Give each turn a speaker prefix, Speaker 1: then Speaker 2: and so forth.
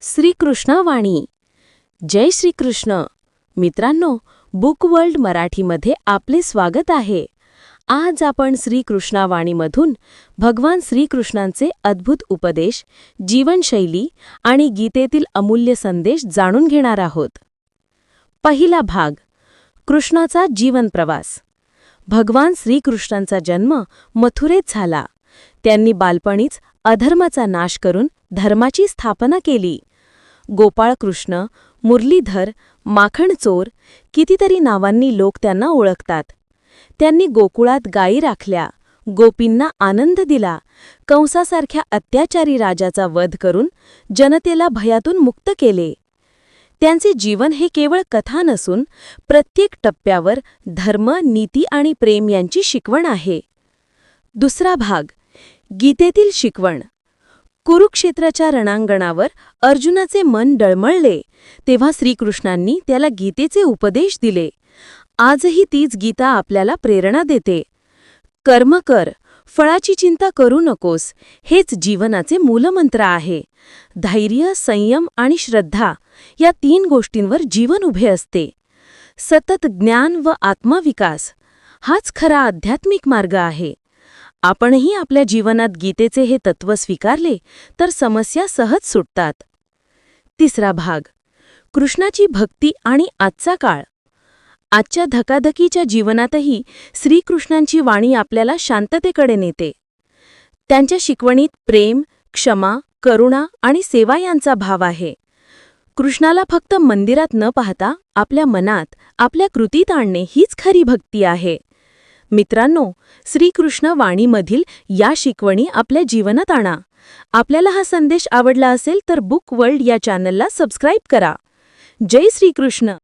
Speaker 1: श्रीकृष्णवाणी. जय श्रीकृष्ण. मित्रांनो book world मराठीमध्ये आपले स्वागत आहे. आज आपण श्रीकृष्णावाणीमधून भगवान श्रीकृष्णांचे अद्भुत उपदेश जीवनशैली आणि गीतेतील अमूल्य संदेश जाणून घेणार आहोत. पहिला भाग कृष्णाचा जीवन प्रवास. भगवान श्रीकृष्णांचा जन्म मथुरेत झाला. त्यांनी बालपणीच अधर्माचा नाश करून धर्माची स्थापना केली. गोपाळकृष्ण मुरलीधर माखणचोर कितीतरी नावांनी लोक त्यांना ओळखतात. त्यांनी गोकुळात गायी राखल्या गोपींना आनंद दिला कंसासारख्या अत्याचारी राजाचा वध करून जनतेला भयातून मुक्त केले. त्यांचे जीवन हे केवळ कथा नसून प्रत्येक टप्प्यावर धर्म नीती आणि प्रेम यांची शिकवण आहे. दुसरा भाग गीतेतील शिकवण. कुरुक्षेत्राच्या रणांगणावर अर्जुनाचे मन डळमळले. तेव्हा श्रीकृष्णांनी त्याला गीतेचे उपदेश दिले. आजही तीच गीता आपल्याला प्रेरणा देते. कर्म कर फळाची चिंता करू नकोस हेच जीवनाचे मूलमंत्र आहे. धैर्य संयम आणि श्रद्धा या तीन गोष्टींवर जीवन उभे असते. सतत ज्ञान व आत्मविकास हाच खरा आध्यात्मिक मार्ग आहे. आपणही आपल्या जीवनात गीतेचे हे तत्व स्वीकारले तर समस्या सहज सुटतात. तिसरा भाग. कृष्णाची भक्ती आणि आजचा काळ. आजच्या धकाधकीच्या जीवनातही श्रीकृष्णांची वाणी आपल्याला शांततेकडे नेते. त्यांच्या शिकवणीत प्रेम क्षमा करुणा आणि सेवा यांचा भाव आहे. कृष्णाला फक्त मंदिरात न पाहता आपल्या मनात आपल्या कृतीत आणणे हीच खरी भक्ती आहे. मित्रांनो श्रीकृष्ण वाणीमधील या शिकवणी आपल्या जीवनात आणा. आपल्याला हा संदेश आवडला असेल तर बुक वर्ल्ड या चॅनलला सबस्क्राईब करा. जय श्रीकृष्ण.